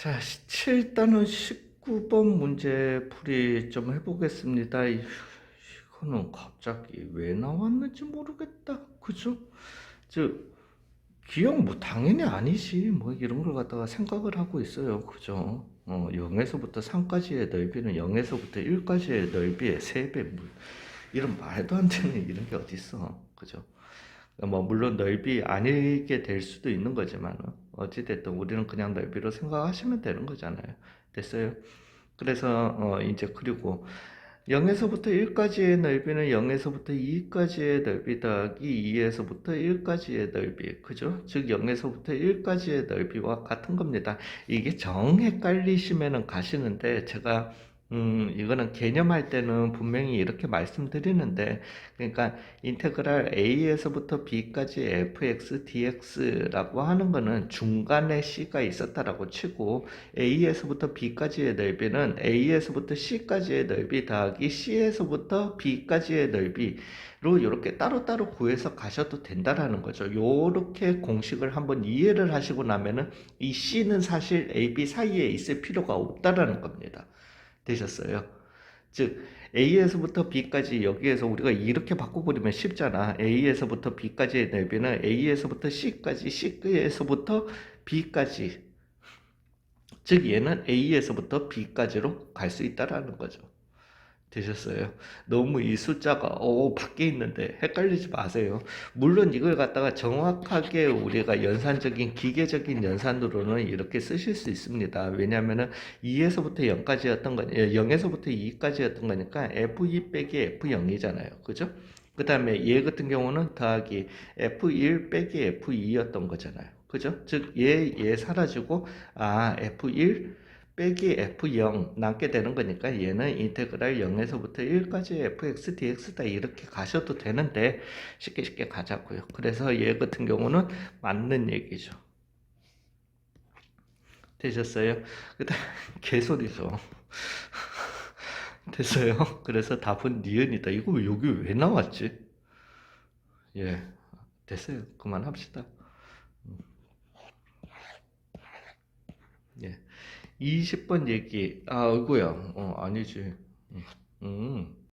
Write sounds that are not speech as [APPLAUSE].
자, 7단은 19번 문제 풀이 좀 해보겠습니다. 이- 이거는 갑자기 왜 나왔는지 모르겠다. 그죠? 저, 기억 뭐 당연히 아니지. 뭐 이런 걸 갖다가 생각을 하고 있어요. 그죠? 어, 0에서부터 3까지의 넓이는 0에서부터 1까지의 넓이의 3배. 뭐, 이런 말도 안 되는 이런 게 어딨어. 그죠? 뭐 물론 넓이 아니게 될 수도 있는 거지만 어찌됐든 우리는 그냥 넓이로 생각하시면 되는 거잖아요. 됐어요? 그래서 어 이제 그리고 0에서부터 1까지의 넓이는 0에서부터 2까지의 넓이 더하기 2에서부터 1까지의 넓이. 그죠? 즉 0에서부터 1까지의 넓이와 같은 겁니다. 이게 정 헷갈리시면은 가시는데 제가 음, 이거는 개념할 때는 분명히 이렇게 말씀드리는데, 그러니까 인테그랄 a에서부터 b까지 fx dx라고 하는 거는 중간에 c가 있었다라고 치고 a에서부터 b까지의 넓이는 a에서부터 c까지의 넓이 더하기 c에서부터 b까지의 넓이로 이렇게 따로따로 구해서 가셔도 된다라는 거죠. 요렇게 공식을 한번 이해를 하시고 나면은 이 c는 사실 a, b 사이에 있을 필요가 없다라는 겁니다. 되셨어요? 즉 A에서부터 B까지 여기에서 우리가 이렇게 바꿔버리면 쉽잖아. A에서부터 B까지의 넓이는 A에서부터 C까지, C에서부터 B까지. 즉 얘는 A에서부터 B까지로 갈 수 있다라는 거죠. 되셨어요? 너무 이 숫자가 어 밖에 있는데 헷갈리지 마세요. 물론 이걸 갖다가 정확하게 우리가 연산적인 기계적인 연산으로는 이렇게 쓰실 수 있습니다. 왜냐하면은 2에서부터 0까지였던 거 0에서부터 2까지였던 거니까 F2 빼기 F0이잖아요. 그죠? 그 다음에 얘 같은 경우는 더하기 F1 빼기 F2였던 거잖아요. 그죠? 즉, 얘, 얘 사라지고, 아, F1 빼기 F0 남게 되는 거니까 얘는 인테그랄 0에서부터 1까지 fx dx다 이렇게 가셔도 되는데 쉽게 쉽게 가자고요. 그래서 얘 같은 경우는 맞는 얘기죠. 되셨어요? 그다음 [LAUGHS] 개소리죠. [LAUGHS] 됐어요. 그래서 답은 니은이다. 이거 왜 여기 왜 나왔지? 예, 됐어요. 그만합시다. 예. 20번 얘기. 아, 이거야. 어, 아니지. 음.